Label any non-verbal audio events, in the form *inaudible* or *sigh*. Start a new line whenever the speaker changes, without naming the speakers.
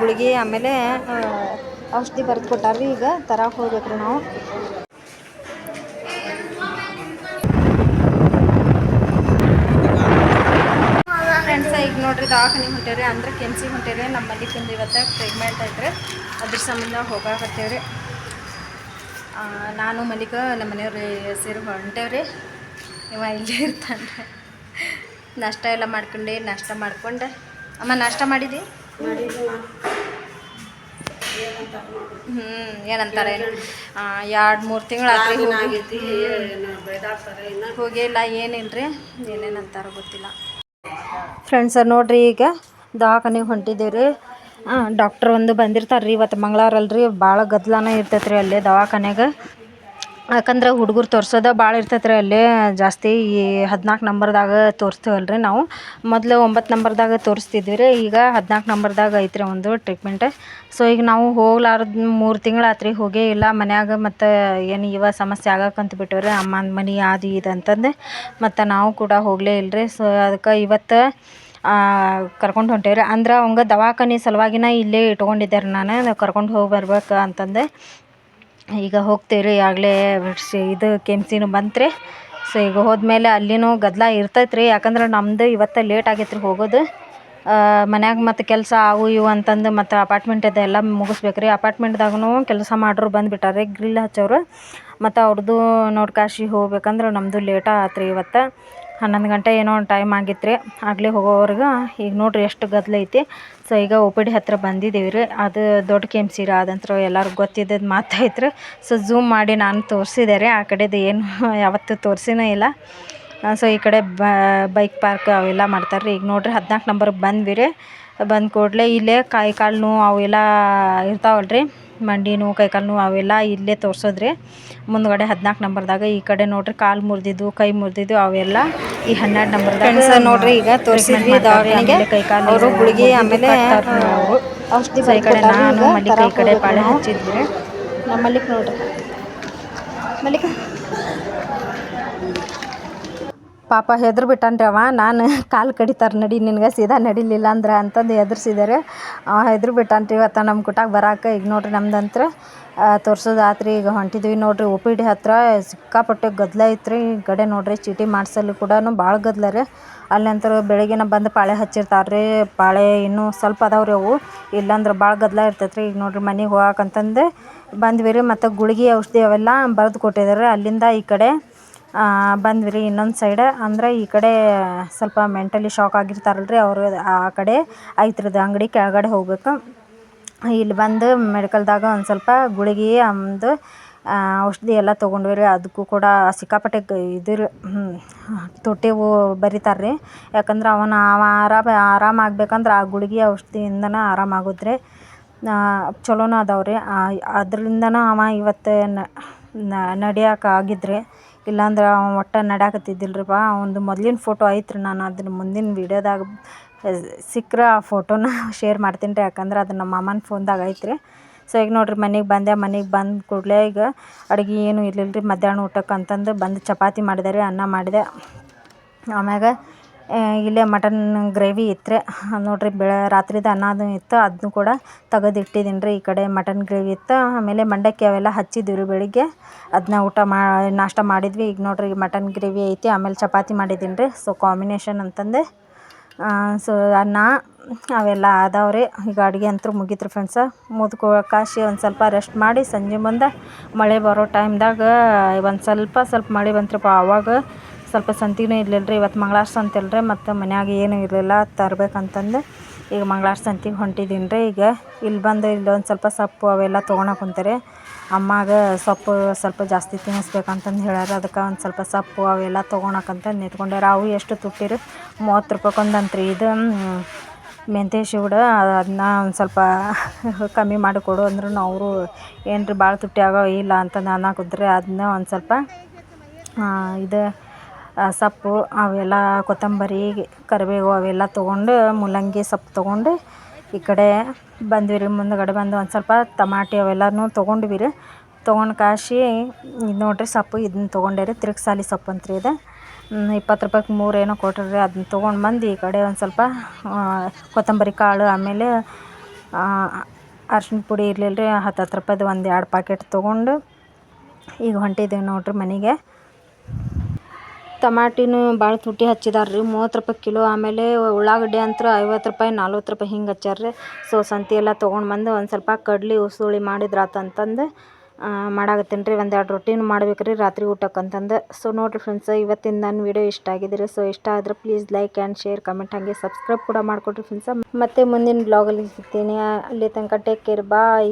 ಗುಳಿಗೆ ಆಮೇಲೆ ಔಷಧಿ ಬರೆದು ಕೊಟ್ಟಾರ್ರಿ ಈಗ ತರಕ್ಕೆ ಹೋಗ್ಬೇಕ್ರಿ ನಾವು. ಫ್ರೆಂಡ್ಸ ಈಗ ನೋಡ್ರಿ ದವಾಖಾನೆ ಹೊಂಟೇವ್ರಿ ಅಂದ್ರೆ ಕೆನ್ಸಿ ಹೊಂಟೇವ್ರಿ ನಮ್ಮ ತಿಂದು ಇವತ್ತು ಟ್ರೀಟ್ಮೆಂಟ್ ಐತ್ರಿ ಅದ್ರ ಸಂಬಂಧ ಹೋಗಾಕತ್ತೇವ್ರಿ. ನಾನು ಮಲ್ಲಿಕ ನಮ್ಮ ಮನೆಯವ್ರಿ ಸೇರಿ ಹೊಂಟೇವ್ರಿ. ಇವ ಇಲ್ಲೇ ಇರ್ತಾನೆ ನಾಷ್ಟ ಎಲ್ಲ ಮಾಡ್ಕೊಂಡು ನಾಷ್ಟ ಮಾಡ್ಕೊಂಡೆ. ಅಮ್ಮ ನಾಷ್ಟ ಮಾಡಿದಿ? ಹ್ಞೂ ಏನಂತಾರೆ? ಎರಡು ಮೂರು ತಿಂಗಳು ಹೋಗಿ. ಹೋಗಿಲ್ಲ ಏನಿಲ್ರಿ? ಏನೇನಂತಾರ ಗೊತ್ತಿಲ್ಲ. ಫ್ರೆಂಡ್ಸ ನೋಡ್ರಿ ಈಗ ದವಾಖಾನೆಗೆ ಹೊಂಟಿದ್ದೀವಿ ಡಾಕ್ಟ್ರ್ ಒಂದು ಬಂದಿರ್ತಾರೆ ರೀ ಇವತ್ತು ಮಂಗಳಾರಲ್ರಿ. ಭಾಳ ಗದ್ದಲನ ಇರ್ತೈತೆ ರೀ ಅಲ್ಲೇ ದವಾಖಾನ್ಯಾಗ. ಯಾಕಂದ್ರೆ ಹುಡುಗರು ತೋರ್ಸೋದ ಭಾಳ ಇರ್ತೈತೆ ರೀ ಅಲ್ಲೇ. ಜಾಸ್ತಿ ಈ ಹದಿನಾಲ್ಕು ನಂಬರ್ದಾಗ ತೋರಿಸ್ತೀವಲ್ರಿ ನಾವು. ಮೊದಲು ಒಂಬತ್ತು ನಂಬರ್ದಾಗ ತೋರಿಸ್ತಿದ್ವಿ ರೀ ಈಗ ಹದಿನಾಲ್ಕು ನಂಬರ್ದಾಗ ಐತ್ರಿ ಒಂದು ಟ್ರೀಟ್ಮೆಂಟ್ ಸೊ ಈಗ ನಾವು ಹೋಗ್ಲಾರ್ದು ಮೂರು ತಿಂಗಳು ಆತ್ರಿ, ಹೋಗೇ ಇಲ್ಲ. ಮನ್ಯಾಗ ಮತ್ತು ಏನು ಇವ ಸಮಸ್ಯೆ ಆಗಕ್ಕಂತ ಬಿಟ್ಟವ್ರಿ ಅಮ್ಮನ ಮನೆ ಅದು ಇದು ಅಂತಂದು. ಮತ್ತು ನಾವು ಕೂಡ ಹೋಗಲೇ ಇಲ್ಲರಿ ಸೊ ಅದಕ್ಕೆ ಇವತ್ತು ಕರ್ಕೊಂಡು ಹೊಂಟೇವ್ರಿ. ಅಂದ್ರೆ ಅವಂಗೆ ದವಾಖಾನೆ ಸಲುವಾಗಿನ ಇಲ್ಲೇ ಇಟ್ಕೊಂಡಿದ್ದೆ ರೀ ನಾನು ಕರ್ಕೊಂಡು ಹೋಗಿ ಬರ್ಬೇಕು ಅಂತಂದೆ. ಈಗ ಹೋಗ್ತೀವಿ ರೀ ಆಗಲೇ ಇದು ಕೆಮ್ಸಿನು ಬಂತು ರೀ ಸೊ, ಈಗ ಹೋದ್ಮೇಲೆ ಅಲ್ಲಿನೂ ಗದ್ದಲ ಇರ್ತೈತೆ ರೀ ಯಾಕಂದ್ರೆ ನಮ್ಮದು ಇವತ್ತು ಲೇಟ್ ಆಗೈತೆ ರೀ ಹೋಗೋದು ಮನ್ಯಾಗ ಮತ್ತು ಕೆಲಸ ಅವು ಇವು ಅಂತಂದು ಮತ್ತು ಅಪಾರ್ಟ್ಮೆಂಟ್ ಅದೆಲ್ಲ ಮುಗಿಸ್ಬೇಕು ರೀ ಅಪಾರ್ಟ್ಮೆಂಟ್ದಾಗೂ ಕೆಲಸ ಮಾಡೋರು ರೀ ಗ್ರಿಲ್ ಹಚ್ಚೋರು ಮತ್ತು ಅವ್ರದ್ದು ನೋಡ್ಕಾಶಿ ಹೋಗ್ಬೇಕಂದ್ರೆ ನಮ್ಮದು ಲೇಟ ರೀ ಇವತ್ತು. ಹನ್ನೊಂದು ಗಂಟೆ ಏನೋ ಒಂದು ಟೈಮ್ ಆಗಿತ್ತು ರೀ ಆಗಲೇ ಹೋಗೋವ್ರಿಗೆ ಈಗ ನೋಡಿರಿ ಎಷ್ಟು ಗದ್ದಲ ಐತಿ. ಸೊ ಈಗ ಓ ಪಿ ಡಿ ಹತ್ತಿರ ಬಂದಿದ್ದೀವಿ ರೀ. ಅದು ದೊಡ್ಡ ಕೆ ಎಂ ಸಿ ರೀ ಎಲ್ಲರಿಗೂ ಗೊತ್ತಿದ್ದದ್ದು ಮಾತಾಯ್ತು ರೀ ಸೊ ಝೂಮ್ ಮಾಡಿ ನಾನು ತೋರಿಸಿದೆ ರೀ. ಆ ಕಡೆದು ಏನು *laughs* ಯಾವತ್ತು ತೋರಿಸಿನೇ ಇಲ್ಲ. ಸೊ ಈ ಕಡೆ ಬೈಕ್ ಪಾರ್ಕ್ ಅವೆಲ್ಲ ಮಾಡ್ತಾರೆ ರೀ. ಈಗ ನೋಡ್ರಿ ಹದಿನಾಲ್ಕು ನಂಬರ್ಗೆ ಬಂದ್ವಿ ರೀ. ಬಂದ ಕೂಡಲೇ ಇಲ್ಲೇ ಕಾಯಿ ಕಾಲು ನೋವು ಅವೆಲ್ಲ ಇರ್ತಾವಲ್ಲ ರೀ ಮಂಡಿ ನೋವು ಕೈ ಕಾಲು ನೋವು ಅವೆಲ್ಲ ಇಲ್ಲೇ ತೋರಿಸಿದ್ರೆ. ಮುಂದ್ಗಡೆ ಹದಿನಾಲ್ಕು ನಂಬರ್ದಾಗ ಈ ಕಡೆ ನೋಡ್ರಿ ಕಾಲು ಮುರಿದಿದ್ದು ಕೈ ಮುರಿದಿದ್ದು ಅವೆಲ್ಲ ಈ ಹನ್ನೆರಡು ನಂಬರ್ದಾಗ ನೋಡ್ರಿ ಈಗ ತೋರಿಸಿದ್ವಿ ಕೈಕಾಲು ಅವರು ಗುಳಿಗೆ ಆಮೇಲೆ ಔಷಧಿ ಈ ಕಡೆ ನಾನು ಮಲ್ಲಿಕ ಈ ಕಡೆ ಪಾಳೆ ಹಚ್ಚಿದ್ವಿ. ನಮ್ಮಲ್ಲಿ ಮಲ್ಲಿಕ್ ನೋಡ್ರಿ. ಮಲ್ಲಿಕ ಪಾಪ ಹೆದ್ರು ಬಿಟ್ಟನ್ರಿ ಅವ. ನಾನು ಕಾಲು ಕಡಿತಾರೆ ನಡಿ, ನಿನಗೆ ಸೀದಾ ನಡಿಲಿಲ್ಲ ಅಂದ್ರೆ ಅಂತಂದು ಹೆದರ್ಸಿದ್ದಾರೆ ಅವ ಹೆದ್ರು ಬಿಟ್ಟನ್ರಿ ಇವತ್ತು ನಮ್ಮ ಕುಟಾಗ ಬರಾಕ. ಈಗ ನೋಡ್ರಿ ನಮ್ದಂತ್ರ ತೋರ್ಸೋದು ಆತ್ರಿ. ಈಗ ಹೊಂಟಿದ್ವಿ ನೋಡ್ರಿ ಒ ಪಿ ಡಿ ಹತ್ರ. ಸಿಕ್ಕಾಪಟ್ಟೆ ಗದ್ದಲ ಐತ್ರಿ. ಈ ಕಡೆ ನೋಡ್ರಿ ಚೀಟಿ ಮಾಡ್ಸಲ್ಲಿ ಕೂಡ ಭಾಳ ಗದ್ದಲ ರೀ. ಅಲ್ಲಂತರ ಬೆಳಗ್ಗೆನ ಬಂದು ಪಾಳೆ ಹಚ್ಚಿರ್ತಾರೆ ರೀ. ಪಾಳೆ ಇನ್ನೂ ಸ್ವಲ್ಪ ಅದಾವ್ರಿ ಅವು. ಇಲ್ಲಾಂದ್ರೆ ಭಾಳ ಗದ್ದಲ ಇರ್ತೈತ್ರಿ. ಈಗ ನೋಡ್ರಿ ಮನೆಗೆ ಹೋಗಕ್ಕಂತಂದು ಬಂದ್ವಿ ರೀ. ಮತ್ತು ಗುಳಿಗೆ ಔಷಧಿ ಅವೆಲ್ಲ ಬರೆದು ಕೊಟ್ಟಿದ್ದಾರೆ ಅಲ್ಲಿಂದ ಈ ಕಡೆ ಬಂದ್ವಿ ರೀ ಇನ್ನೊಂದು ಸೈಡ ಅಂದ್ರೆ ಈ ಕಡೆ ಸ್ವಲ್ಪ ಮೆಂಟಲಿ ಶಾಕ್ ಆಗಿರ್ತಾರಲ್ಲ ರೀ ಅವರು, ಆ ಕಡೆ ಐತ್ರದ ಅಂಗಡಿ ಕೆಳಗಡೆ ಹೋಗ್ಬೇಕು. ಇಲ್ಲಿ ಬಂದು ಮೆಡಿಕಲ್ದಾಗ ಒಂದು ಸ್ವಲ್ಪ ಗುಳಿಗೆ, ಅಂದು ಔಷಧಿ ಎಲ್ಲ ತೊಗೊಂಡ್ವಿ ರೀ. ಅದಕ್ಕೂ ಕೂಡ ಸಿಕ್ಕಾಪಟ್ಟೆ ಇದು ರೀ ತುಟ್ಟಿವು ಬರಿತಾರೆ ರೀ ಯಾಕಂದ್ರೆ ಅವನ, ಅವ ಆರಾಮ ಆರಾಮ ಆಗ್ಬೇಕಂದ್ರೆ ಆ ಗುಳಿಗೆ ಔಷಧಿಯಿಂದನೇ ಆರಾಮ ಆಗುತ್ತೆ ಚಲೋನೂ ಅದಾವೆ ರೀ. ಅದರಿಂದನೂ ಅವ ಇವತ್ತು ರೀ ಇಲ್ಲಾಂದ್ರೆ ಅವ ಒಟ್ಟು ಬಾ ಅವಂದು ಮೊದ್ಲಿನ ಫೋಟೋ ಐತ್ರಿ ನಾನು ಅದನ್ನು ಮುಂದಿನ ವೀಡಿಯೋದಾಗ ಸಿಕ್ಕರೆ ಆ ಫೋಟೋನ ಶೇರ್ ಮಾಡ್ತೀನಿ ರೀ ಯಾಕಂದ್ರೆ ಅದು ನಮ್ಮ ಮಾಮನ ಫೋನ್ದಾಗ ಐತ್ರಿ. ಸೊ ಈಗ ನೋಡ್ರಿ ಮನೆಗೆ ಬಂದೆ, ಮನೆಗೆ ಬಂದ ಕೂಡಲೇ ಈಗ ಅಡುಗೆ ಏನೂ ಇರಲಿಲ್ಲ ರೀ ಮಧ್ಯಾಹ್ನ ಊಟಕ್ಕೆ ಅಂತಂದು ಬಂದು ಚಪಾತಿ ಮಾಡಿದೆ ರೀ, ಅನ್ನ ಮಾಡಿದೆ. ಆಮ್ಯಾಗ ಇಲ್ಲೇ ಮಟನ್ ಗ್ರೇವಿ ಇತ್ತು ರೀ ಬೆಳ, ರಾತ್ರಿದ ಅನ್ನದು ಇತ್ತು. ಅದನ್ನು ಕೂಡ ತೆಗೆದು ಇಟ್ಟಿದ್ದೀನಿ ರೀ ಈ ಕಡೆ ಮಟನ್ ಗ್ರೇವಿ ಇತ್ತು. ಆಮೇಲೆ ಮಂಡಕ್ಕಿ ಅವೆಲ್ಲ ಹಚ್ಚಿದ್ವಿ ರೀ ಬೆಳಗ್ಗೆ. ಅದನ್ನ ಊಟ ಮಾ, ನಾಷ್ಟ ಮಾಡಿದ್ವಿ. ಈಗ ನೋಡ್ರಿ ಮಟನ್ ಗ್ರೇವಿ ಐತಿ. ಆಮೇಲೆ ಚಪಾತಿ ಮಾಡಿದ್ದೀನಿ ರೀ ಸೊ ಕಾಂಬಿನೇಷನ್ ಅಂತಂದು ಸೊ ಅನ್ನ ಅವೆಲ್ಲ ಅದಾವೆ ರೀ ಈಗ ಅಡುಗೆ ಅಂತೂ ಮುಗೀತು ರೀ ಫ್ರೆಂಡ್ಸ ಕಾಶಿ ಒಂದು ಸ್ವಲ್ಪ ರೆಸ್ಟ್ ಮಾಡಿ ಸಂಜೆ ಮುಂದೆ ಮಳೆ ಬರೋ ಟೈಮ್ದಾಗ ಒಂದು ಸ್ವಲ್ಪ ಸ್ವಲ್ಪ ಮಳೆ ಬಂತ್ರಪ್ಪ. ಆವಾಗ ಸ್ವಲ್ಪ ಸಂತಿನೂ ಇರಲಿಲ್ಲ ರೀ ಇವತ್ತು ಮಂಗ್ಳಾರ ಅಲ್ರಿ, ಮತ್ತು ಮನ್ಯಾಗ ಏನೂ ಇರಲಿಲ್ಲ, ತರ್ಬೇಕಂತಂದು ಈಗ ಮಂಗ್ಳಾರ ಸಂತಿಗೆ ಹೊಂಟಿದ್ದೀನಿ ರೀ ಈಗ ಇಲ್ಲಿ ಬಂದು ಇಲ್ಲಿ ಒಂದು ಸ್ವಲ್ಪ ಸೊಪ್ಪು ಅವೆಲ್ಲ ತೊಗೊಳಕ್ಕೆ ಕುಂತಾರೆ. ಅಮ್ಮಾಗ ಸೊಪ್ಪು ಸ್ವಲ್ಪ ಜಾಸ್ತಿ ತಿನ್ನಿಸ್ಬೇಕಂತಂದು ಹೇಳ್ಯಾರ. ಅದಕ್ಕೆ ಒಂದು ಸ್ವಲ್ಪ ಸೊಪ್ಪು ಅವೆಲ್ಲ ತೊಗೊಳಕ್ಕಂತ ನಿಂತ್ಕೊಂಡ್ಯಾರ ಅವು ಎಷ್ಟು ತುಟ್ಟಿರು? ಮೂವತ್ತು ರೂಪಾಯ್ಕೊಂದು ಅಂತ್ರಿ ಇದು ಮೆಂತೆ ಶಿವಡ ಅದನ್ನ ಒಂದು ಸ್ವಲ್ಪ *laughs* ಕಮ್ಮಿ ಮಾಡಿ ಕೊಡು ಅಂದ್ರೂ ಅವರು ಏನು ರೀ ಭಾಳ ತುಟ್ಟಿ ಆಗೋ ಇಲ್ಲ ಅಂತ ನಾನು ಕುದ್ರೆ ಅದನ್ನ ಒಂದು ಸ್ವಲ್ಪ ಇದು ಸೊಪ್ಪು ಅವೆಲ್ಲ ಕೊತ್ತಂಬರಿ, ಕರಿಬೇವು ಅವೆಲ್ಲ ತೊಗೊಂಡು ಮೂಲಂಗಿ ಸೊಪ್ಪು ತೊಗೊಂಡು ಈ ಕಡೆ ಬಂದ್ವಿ ರೀ, ಮುಂದುಗಡೆ ಬಂದು ಒಂದು ಸ್ವಲ್ಪ ತಮಾಟಿ ಅವೆಲ್ಲನೂ ತೊಗೊಂಡ್ವಿ ರೀ. ತೊಗೊಂಡು ಕಾಶಿ, ಇದು ನೋಡಿರಿ ಸೊಪ್ಪು ಇದನ್ನ ತೊಗೊಂಡೆ ರೀ, ತಿರುಗ್ಸಾಲಿ ಸೊಪ್ಪು ಅಂತ್ರಿ ಇದು. ಇಪ್ಪತ್ತು ರೂಪಾಯ್ಗೆ ಮೂರು ಏನೋ ಕೊಟ್ರು ರೀ ಅದನ್ನ ತೊಗೊಂಡು ಬಂದು ಈ ಕಡೆ ಒಂದು ಸ್ವಲ್ಪ ಕೊತ್ತಂಬರಿ ಕಾಳು ಆಮೇಲೆ ಅರ್ಶಿನ ಪುಡಿ ಇರಲಿಲ್ಲ ರೀ ಹತ್ತು ಹತ್ತು ರೂಪಾಯ್ದು ಒಂದು ಎರಡು ಪ್ಯಾಕೆಟ್ ತೊಗೊಂಡು ಈಗ ಹೊಂಟಿದ್ದೀವಿ ನೋಡಿರಿ ಮನೆಗೆ. ಟಮಾಟಿನೂ ಭಾಳ ತುಟ್ಟಿ ಹಚ್ಚಿದಾರೆ ರೀ ಮೂವತ್ತು ರೂಪಾಯಿ ಕಿಲೋ ಆಮೇಲೆ ಉಳ್ಳಾಗಡ್ಡಿ ಅಂತೂ ಐವತ್ತು ರೂಪಾಯಿ, ನಲ್ವತ್ತು ರೂಪಾಯಿ ಹಿಂಗೆ ಹಚ್ಚಾರ ರೀ ಸೊ ಸಂತೆ ಎಲ್ಲ ತೊಗೊಂಡು ಬಂದು ಒಂದು ಸ್ವಲ್ಪ ಕಡ್ಲೆ ಉಸುಳಿ ಮಾಡಿದ್ರೆ ಆತಂತಂದು ಮಾಡಾಕತ್ತೀನಿ ರೀ ಒಂದು ಎರಡು ರೊಟ್ಟಿನೂ ಮಾಡ್ಬೇಕು ರೀ ರಾತ್ರಿ ಊಟಕ್ಕೆ ಅಂತಂದು. ಸೊ ನೋಡಿರಿ ಫ್ರೆಂಡ್ಸ್ ಇವತ್ತಿನ ನನ್ನ ವಿಡಿಯೋ ಇಷ್ಟ ಆಗಿದ್ರೆ. ಸೊ ಇಷ್ಟ ಆದರೆ please like and share comment ಹಾಗೆ ಸಬ್ಸ್ಕ್ರೈಬ್ ಕೂಡ ಮಾಡಿಕೊಡ್ರಿ ಫ್ರೆಂಡ್ಸ ಮತ್ತು ಮುಂದಿನ ಬ್ಲಾಗಲ್ಲಿ ಸಿಗ್ತೀನಿ. ಅಲ್ಲಿ ತನಕ ಟೇಕ್ ಕೇರ್ ಬಾಯ್